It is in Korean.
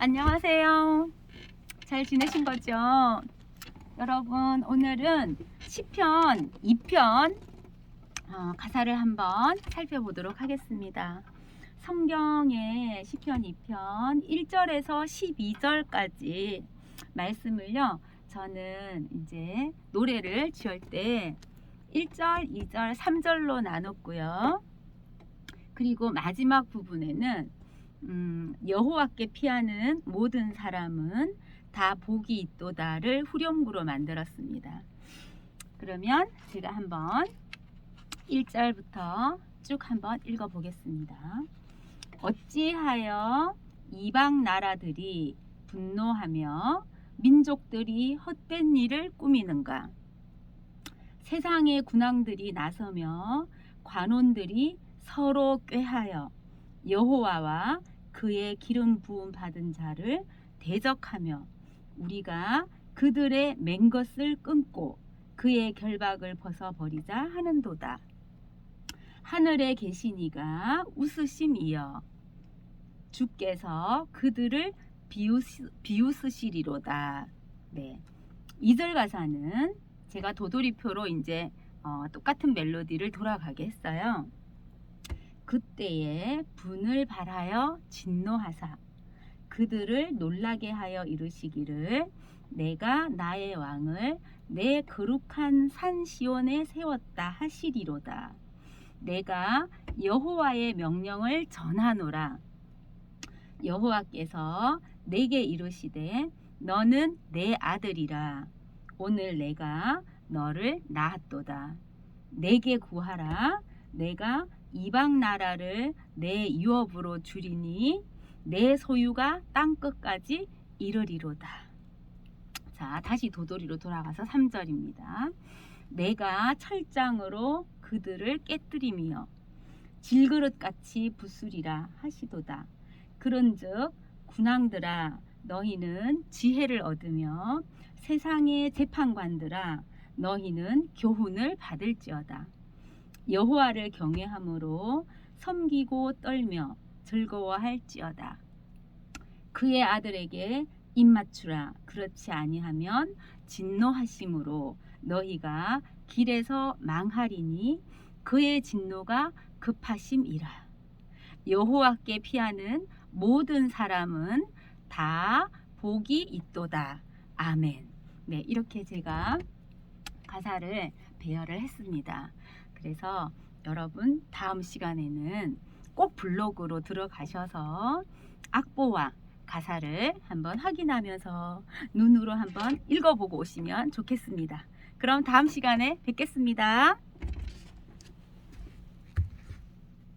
안녕하세요. 잘 지내신 거죠? 여러분, 오늘은 시편 2편 어, 가사를 한번 살펴보도록 하겠습니다. 성경의 시편 2편 1절에서 12절까지 말씀을요. 저는 이제 노래를 지을 때 1절, 2절, 3절로 나눴고요. 그리고 마지막 부분에는 음, 여호와께 피하는 모든 사람은 다 복이 있도다를 후렴구로 만들었습니다. 그러면 제가 한번 1절부터 쭉 한번 읽어 보겠습니다. 어찌하여 이방 나라들이 분노하며 민족들이 헛된 일을 꾸미는가? 세상의 군왕들이 나서며 관원들이 서로 꾀하여 여호와와 그의 기름 부음 받은 자를 대적하며 우리가 그들의 맹 것을 끊고 그의 결박을 벗어 버리자 하는도다. 하늘에 계시니가 웃으심이여 주께서 그들을 비웃으, 비웃으시리로다. 네. 2절 가사는 제가 도돌이표로 이제 어, 똑같은 멜로디를 돌아가게 했어요. 그때에 분을 발하여 진노하사 그들을 놀라게 하여 이르시기를 내가 나의 왕을 내 거룩한 산 시온에 세웠다 하시리로다. 내가 여호와의 명령을 전하노라. 여호와께서 내게 이르시되 너는 내 아들이라. 오늘 내가 너를 낳았도다. 내게 구하라. 내가 이방 나라를 내 유업으로 주리니 내 소유가 땅 끝까지 이르리로다. 자, 다시 도돌이로 돌아가서 3절입니다. 내가 철장으로 그들을 깨뜨리며 질그릇 같이 부수리라 하시도다. 그런즉 군왕들아 너희는 지혜를 얻으며 세상의 재판관들아 너희는 교훈을 받을지어다. 여호와를 경외함으로 섬기고 떨며 즐거워할지어다. 그의 아들에게 입맞추라. 그렇지 아니하면 진노하심으로 너희가 길에서 망하리니 그의 진노가 급하심이라. 여호와께 피하는 모든 사람은 다 복이 있도다. 아멘. 네, 이렇게 제가 가사를 배열을 했습니다. 그래서 여러분 다음 시간에는 꼭 블로그로 들어가셔서 악보와 가사를 한번 확인하면서 눈으로 한번 읽어보고 오시면 좋겠습니다. 그럼 다음 시간에 뵙겠습니다.